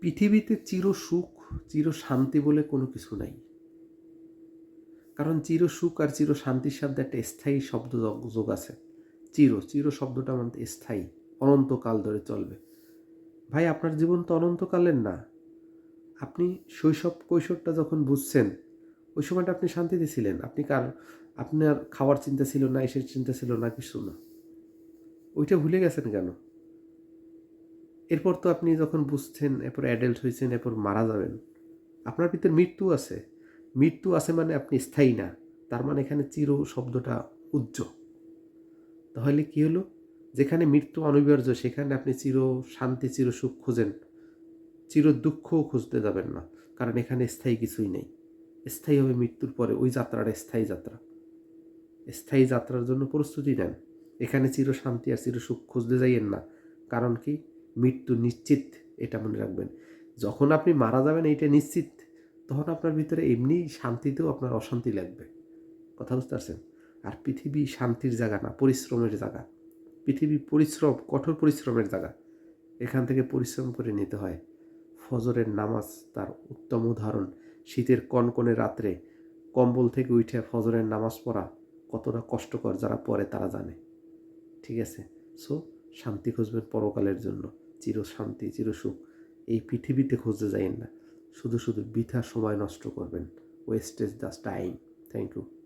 পৃথিবীতে চির সুখ, চির শান্তি বলে কোনো কিছু নাই। কারণ চির সুখ আর চির শান্তির সাথে একটা স্থায়ী শব্দ যোগ- আছে। চির চির শব্দটা মানে স্থায়ী, অনন্তকাল ধরে চলবে। ভাই, আপনার জীবন তো অনন্তকালের না। আপনি শৈশব কৈশোরটা যখন বুঝছেন, ওই সময়টা আপনি শান্তিতে ছিলেন। আপনি কার, আপনার খাওয়ার চিন্তা ছিল না এসের চিন্তা ছিল না, কিছু না। ওইটা ভুলে গেছেন কেন? এরপর তো আপনি যখন বুঝছেন, এরপর অ্যাডাল্ট হয়েছেন, এরপর মারা যাবেন, আপনার ভিতরে মৃত্যু আছে। মৃত্যু আছে মানে আপনি স্থায়ী না, তার মানে এখানে চির শব্দটা উজ্জ তাহলে কি হলো? যেখানে মৃত্যু অনিবার্য, সেখানে আপনি চির শান্তি, চির সুখ খুঁজেন। চির দুঃখও খুঁজতে যাবেন না, কারণ এখানে স্থায়ী কিছুই নেই। স্থায়ী হবে মৃত্যুর পরে, ওই যাত্রাটা স্থায়ী যাত্রা। স্থায়ী যাত্রার জন্য প্রস্তুতি নেন। এখানে চির শান্তি আর চির সুখ খুঁজতে যাইয়েন না, কারণ কি? মৃত্যু নিশ্চিত, এটা মনে রাখবেন। যখন আপনি মারা যাবেন, এইটা নিশ্চিত, তখন আপনার ভিতরে এমনি শান্তিতেও আপনার অশান্তি লাগবে। কথা বুঝতে পারছেন? আর পৃথিবী শান্তির জায়গা না, পরিশ্রমের জায়গা। পৃথিবী পরিশ্রম, কঠোর পরিশ্রমের জায়গা। এখান থেকে পরিশ্রম করে নিতে হয়। ফজরের নামাজ তার উত্তম উদাহরণ। শীতের কনকনে রাত্রে কম্বল থেকে উঠে ফজরের নামাজ পড়া কতটা কষ্টকর যারা পড়ে তারা জানে। ঠিক আছে? সো শান্তি খুঁজবেন পরকালের জন্য। চির শান্তি, চির সুখ। এই পৃথিবীতে খুঁজতে যাইয়েন না। শুধু শুধু বৃথা সময় নষ্ট করবেন। Wastage the time thank you